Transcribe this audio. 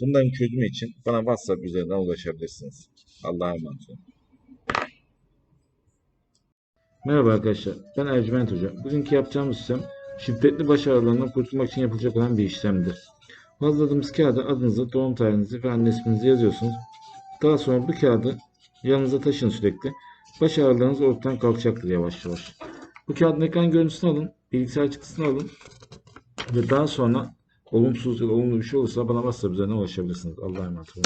Bunların çözümü için bana WhatsApp üzerinden ulaşabilirsiniz. Allah'a emanet olun. Merhaba arkadaşlar, ben Ercüment Hoca. Bugünkü yapacağımız işlem şiddetli baş ağrılarından kurtulmak için yapılacak olan bir işlemdir. Hazırladığımız kağıda adınızı, doğum tarihinizi ve anne isminizi yazıyorsunuz. Daha sonra bu kağıdı yanınıza taşın sürekli. Baş ağrılarınız ortadan kalkacaktır yavaş yavaş. Bu kağıdın ekran görüntüsünü alın, bilgisayar çıktısını alın ve daha sonra olumsuz ya da olumlu bir şey olursa bana WhatsApp üzerinden ulaşabilirsiniz. Allah'a emanet olun.